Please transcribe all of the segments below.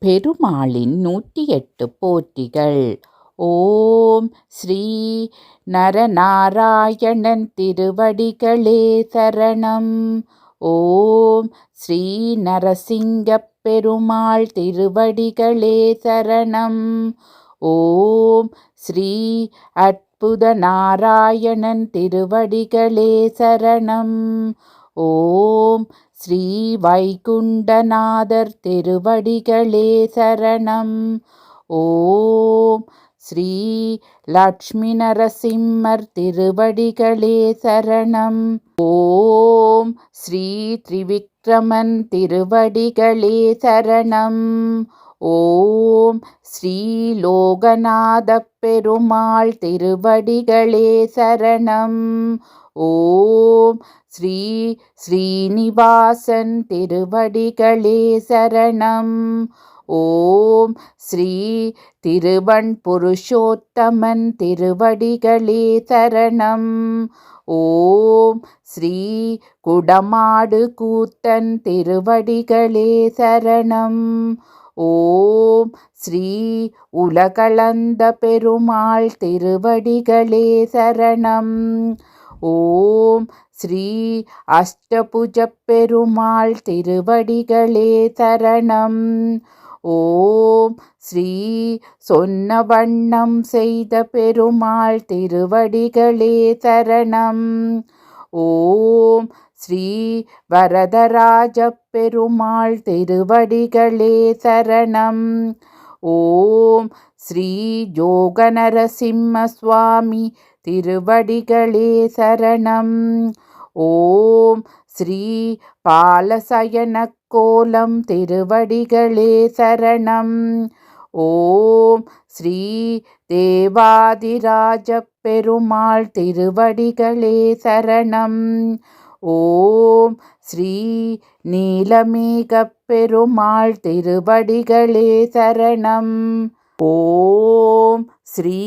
பெருமாளின் நூற்றி எட்டு போற்றிகள். ஓம் ஸ்ரீ நரநாராயணன் திருவடிகளே சரணம். ஓம் ஸ்ரீ நரசிங்கப் பெருமாள் திருவடிகளே சரணம். ஓம் ஸ்ரீ அற்புத நாராயணன் திருவடிகளே சரணம். ஓம் ஸ்ரீ வைகுண்டநாதர் திருவடிகளே சரணம். ஓம் ஸ்ரீ லக்ஷ்மி நரசிம்மர் திருவடிகளே சரணம். ஓம் ஸ்ரீ திரிவிக்ரமன் திருவடிகளே சரணம். ஓம் ஸ்ரீ லோகநாத பெருமாள் திருவடிகளே சரணம். ஓம் ஸ்ரீ ஸ்ரீனிவாசன் திருவடிகளே சரணம். ஓம் ஸ்ரீ திருவன் புருஷோத்தமன் திருவடிகளே சரணம். ஓம் ஸ்ரீ குடமாடு கூத்தன் திருவடிகளே சரணம். ஓம் ஸ்ரீ உலகளந்த பெருமாள் திருவடிகளே சரணம். ஓம் ஸ்ரீ அஷ்டபுஜ பெருமாள் திருவடிகளே தரணம் ஓம் ஸ்ரீ சொன்ன வண்ணம் செய்த பெருமாள் திருவடிகளே தரணம் ஓம் ஸ்ரீ வரதராஜ பெருமாள் திருவடிகளே சரணம். ஓம் ஸ்ரீ ஜோகநரசிம்ம சுவாமி திருவடிகளே சரணம். ஓம் ஸ்ரீ பாலசயன கோலம் திருவடிகளே சரணம். ஓம் ஸ்ரீ தேவாதிராஜ பெருமாள் திருவடிகளே சரணம். ஓம் ஸ்ரீ நீலமேக பெருமாள் திருவடிகளே சரணம். ஓம் ஸ்ரீ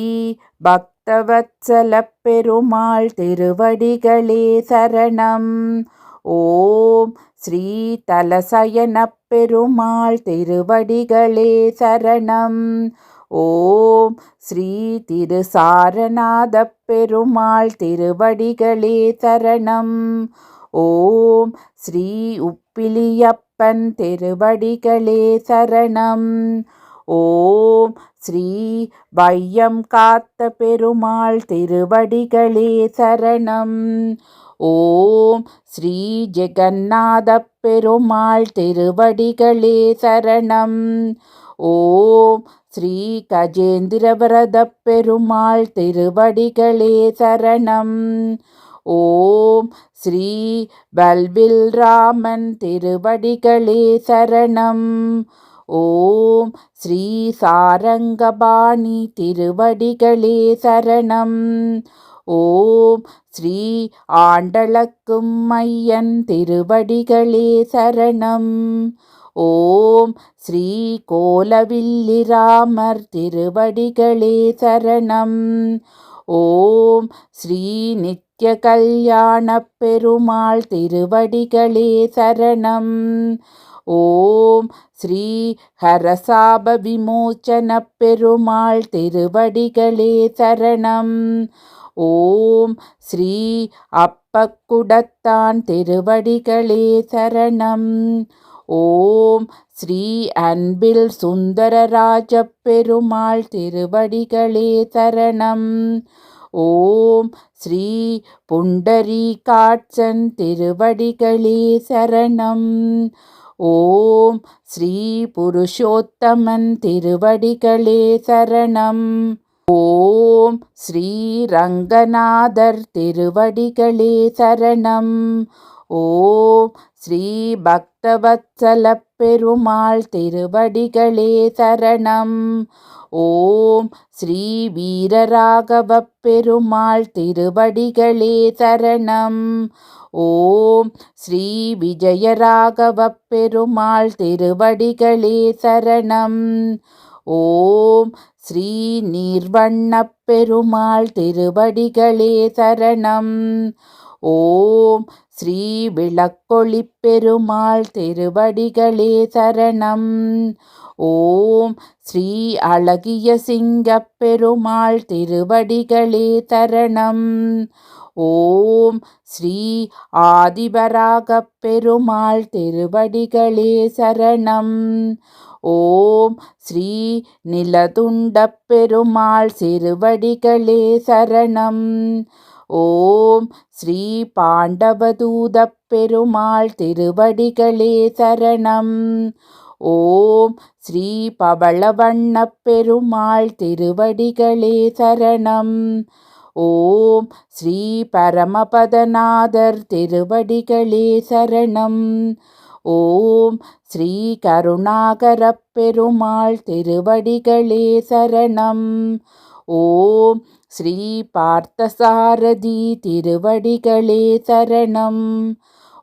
பக் பக்தவத்சல பெருமாள் திருவடிகளே சரணம். ஓம் ஸ்ரீ தலசயன பெருமாள் திருவடிகளே சரணம். ஓம் ஸ்ரீ திருசாரநாத பெருமாள் திருவடிகளே சரணம். ஓம் ஸ்ரீ உப்பிலியப்பன் திருவடிகளே சரணம். ஓம் ஸ்ரீ வையம் காத்த பெருமாள் திருவடிகளே சரணம். ஓம் ஸ்ரீ ஜெகநாத பெருமாள் திருவடிகளே சரணம். ஓம் ஸ்ரீ கஜேந்திரவரத பெருமாள் திருவடிகளே சரணம். ஓம் ஸ்ரீ பல்வில் ராமன் திருவடிகளே சரணம். ஓம் ஸ்ரீ சாரங்கபாணி திருவடிகளே சரணம். ஓம் ஸ்ரீ ஆண்டளக்கும் மையன் திருவடிகளே சரணம். ஓம் ஸ்ரீ கோலவில்லிராமர் திருவடிகளே சரணம். ஓம் ஸ்ரீ நித்ய கல்யாண பெருமாள் திருவடிகளே சரணம். ஓம் ஸ்ரீ ஹரசாப விமோச்சன பெருமாள் திருவடிகளே சரணம். ஓம் ஸ்ரீ அப்பக்குடத்தான் திருவடிகளே சரணம். ஓம் ஸ்ரீ அன்பில் சுந்தரராஜ பெருமாள் திருவடிகளே சரணம். ஓம் ஸ்ரீ புண்டரி காட்சன் திருவடிகளே சரணம். ஓம் ஸ்ரீ புருஷோத்தமன் திருவடிகளே சரணம். ஓம் ஸ்ரீ ரங்கநாதர் திருவடிகளே சரணம். ஓம் ஸ்ரீ பக்தவத்சல பெருமாள் திருவடிகளே சரணம். ஓம் ஸ்ரீ வீரராகவ பெருமாள் திருவடிகளே சரணம். ஓம் ஸ்ரீ விஜயராகவ பெருமாள் திருவடிகளே சரணம். ஓம் ஸ்ரீ நீர்வண்ணப் பெருமாள் திருவடிகளே சரணம். ஓம் ஸ்ரீ விளக்கொளி பெருமாள் திருவடிகளே சரணம். ஓம் ஸ்ரீ அழகிய சிங்கப் பெருமாள் திருவடிகளே சரணம். ஓம் ஸ்ரீ ஆதிபராகப் பெருமாள் திருவடிகளே சரணம். ஓம் ஸ்ரீ நிலதுண்டப் பெருமாள் சிறுவடிகளே சரணம். ஓம் ஸ்ரீ பாண்டவதூதப் பெருமாள் திருவடிகளே சரணம். ஓம் ஸ்ரீ பவளவண்ணப் பெருமாள் திருவடிகளே சரணம். ஓம் ஸ்ரீ பரமபதநாதர் திருவடிகளே சரணம். ஓம் ஸ்ரீ கருணாகரப் பெருமாள் திருவடிகளே சரணம். ஓம் ஸ்ரீ பார்த்தசாரதி திருவடிகளே சரணம்.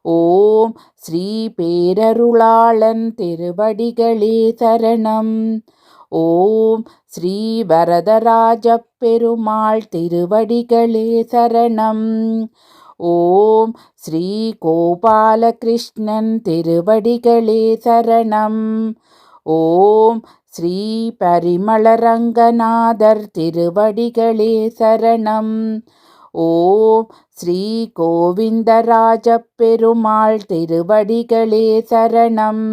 ஓம் ஸ்ரீ பேரருளாளன் திருவடிகளே சரணம். ஓம் ஸ்ரீ வரதராஜ பெருமாள் திருவடிகளே சரணம். ஓம் ஸ்ரீ கோபாலகிருஷ்ணன் திருவடிகளே சரணம். ஓம் ஸ்ரீ பரிமளரங்கநாதர் திருவடிகளே சரணம். ஓம் ஸ்ரீ கோவிந்தராஜ பெருமாள் திருவடிகளே சரணம்.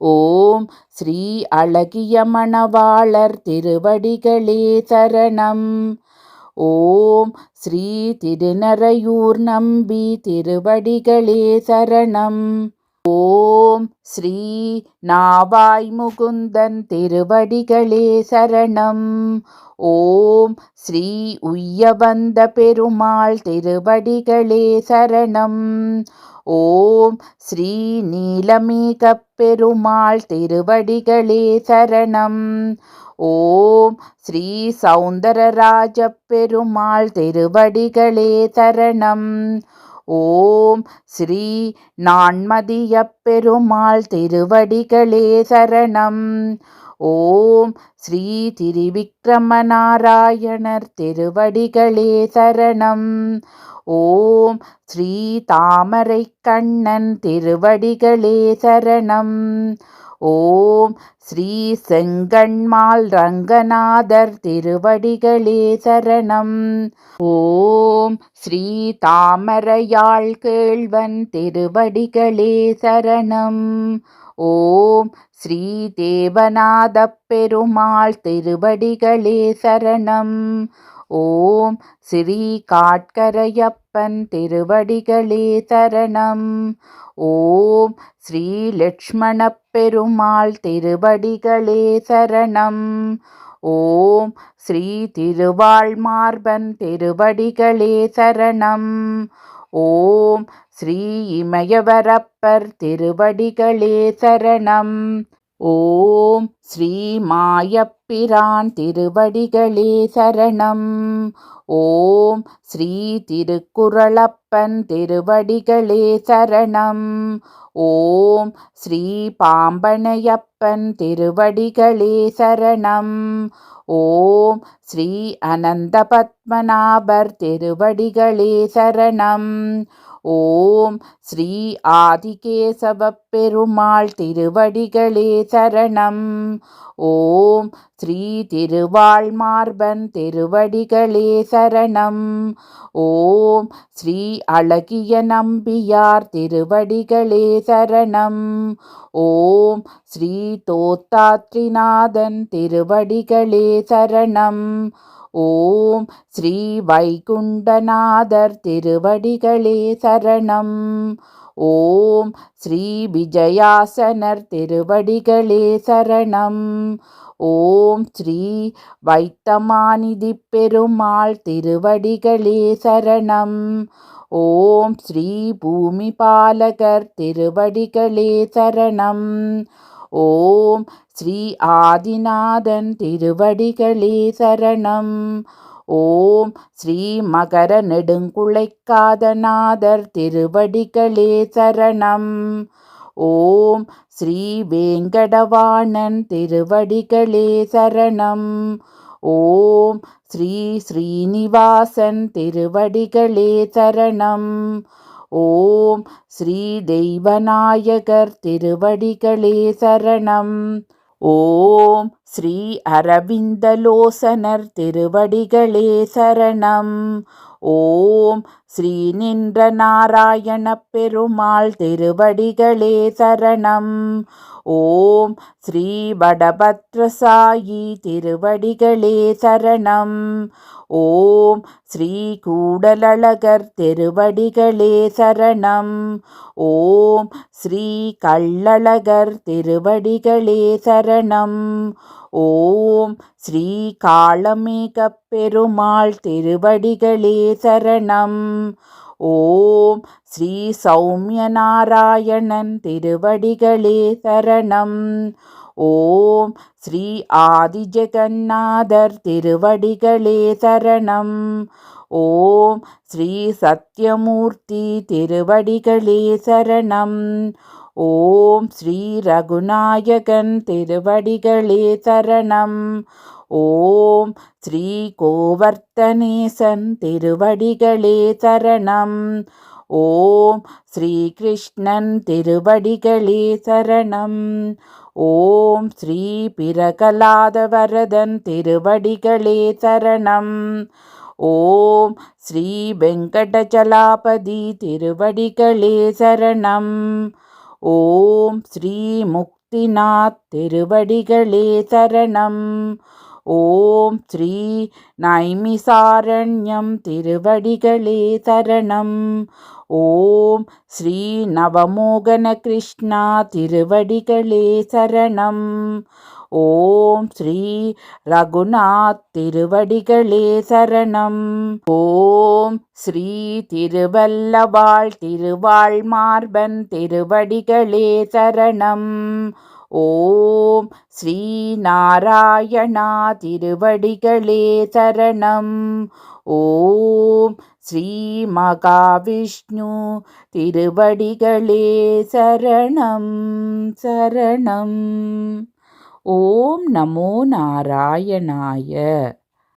ஓம் ஸ்ரீ அழகிய மணவாளர் திருவடிகளே சரணம். ஓம் ஸ்ரீ திருநரையூர் நம்பி திருவடிகளே சரணம். ஓம் ஸ்ரீ நாவாய் முகுந்தன் திருவடிகளே சரணம். ஓம் ஸ்ரீ உய்யவந்த பெருமாள் திருவடிகளே சரணம். ஓம் ஸ்ரீ நீலமேக பெருமாள் திருவடிகளே சரணம். ஓம் ஸ்ரீ சௌந்தரராஜ பெருமாள் திருவடிகளே சரணம். ஓம் ஸ்ரீ நான்மதிய பெருமாள் திருவடிகளே சரணம். ஓம் ஸ்ரீ திரிவிக்ரமநாராயணர் திருவடிகளே சரணம். ஓம் ஸ்ரீ தாமரை கண்ணன் திருவடிகளே சரணம். ஓம் ஸ்ரீ செங்கண்மால் ரங்கநாதர் திருவடிகளே சரணம். ஓம் ஸ்ரீ தாமரையாள் கேள்வன் திருவடிகளே சரணம். ஓம் ஸ்ரீ தேவநாத பெருமாள் திருவடிகளே சரணம். ஓம் ஸ்ரீ காட்கரையப்பன் திருவடிகளே தரணம் ஓம் ஸ்ரீ லக்ஷ்மணப் பெருமாள் திருவடிகளே சரணம். ஓம் ஸ்ரீ திருவாழ்மார்பன் திருவடிகளே சரணம். ஓம் ஸ்ரீ இமயவரப்பர் திருவடிகளே சரணம். ஓம் ஸ்ரீ மாயப்பிரான் திருவடிகளே சரணம். ஓம் ஸ்ரீ திருக்குறளப்பன் திருவடிகளே சரணம். ஓம் ஸ்ரீ பாம்பனையப்பன் திருவடிகளே சரணம். ஓம் ஸ்ரீ அனந்த பத்மநாபர் திருவடிகளே சரணம். ஓம் ஸ்ரீ ஆதிகேசவப் பெருமாள் திருவடிகளே சரணம். ஓம் ஸ்ரீ திருவாள் மார்பன் திருவடிகளே சரணம். ஓம் ஸ்ரீ அழகிய நம்பியார் திருவடிகளே சரணம். ஓம் ஸ்ரீ தோத்தாத்ரிநாதன் திருவடிகளே சரணம். ஓம் ஸ்ரீ வைகுண்டநாதர் திருவடிகளே சரணம். ஓம் ஸ்ரீ விஜயாசனர் திருவடிகளே சரணம். ஓம் ஸ்ரீ வைத்தமாநிதி பெருமாள் திருவடிகளே சரணம். ஓம் ஸ்ரீ பூமிபாலகர் திருவடிகளே சரணம். ஓம் ஸ்ரீ ஆதிநாதன் திருவடிகளே சரணம். ஓம் ஸ்ரீ மகர நெடுங்குழைக்காதநாதர் திருவடிகளே சரணம். ஓம் ஸ்ரீ வேங்கடவாணன் திருவடிகளே சரணம். ஓம் ஸ்ரீ ஸ்ரீனிவாசன் திருவடிகளே சரணம். ஓம் ஸ்ரீ தெய்வநாயகர் திருவடிகளே சரணம். ஓம் ஸ்ரீ அரவிந்தலோசனர் திருவடிகளே சரணம். ஓம் ஸ்ரீ நின்ற நாராயண பெருமாள் திருவடிகளே சரணம். ஓம் ஸ்ரீ வடபத்ரசாயி திருவடிகளே சரணம். ஓம் ஸ்ரீ கூடலழகர் திருவடிகளே சரணம். ஓம் ஸ்ரீ கள்ளழகர் திருவடிகளே சரணம். ஓம் ஸ்ரீ காளமேகப் பெருமாள் திருவடிகளே சரணம். ஓம் ஸ்ரீ சௌமிய நாராயணன் திருவடிகளே சரணம். ஓம் ஸ்ரீ ஆதிஜெகநாதர் திருவடிகளே சரணம். ஓம் ஸ்ரீ சத்யமூர்த்தி திருவடிகளே சரணம். ஓம் ஸ்ரீ ரகுநாயகன் திருவடிகளே சரணம். ஓம் ஸ்ரீ கோவர்த்தனேசன் திருவடிகளே சரணம். ஓம் ஸ்ரீ கிருஷ்ணன் திருவடிகளே சரணம். ஓம் ஸ்ரீ பிரகலாத வரதன் திருவடிகளே சரணம். ஓம் ஸ்ரீ வெங்கடஜலாபதி திருவடிகளே சரணம். ஓம் ஸ்ரீ முக்திநாத் திருவடிகளே சரணம். ஓம் ஸ்ரீ நைமிசாரண்யம் திருவடிகளே சரணம். ஓம் ஸ்ரீ நவமோகன கிருஷ்ணா திருவடிகளே சரணம். ஓம் ஸ்ரீ ரகுநாத் திருவடிகளே சரணம். ஓம் ஸ்ரீ திருவல்லவாள் திருவாள் மார்பன் திருவடிகளே சரணம். ஓம் ஸ்ரீ நாராயணா திருவடிகளே சரணம். ஓம் ஸ்ரீ மகாவிஷ்ணு திருவடிகளே சரணம் சரணம். ஓம் நமோ நாராயணாய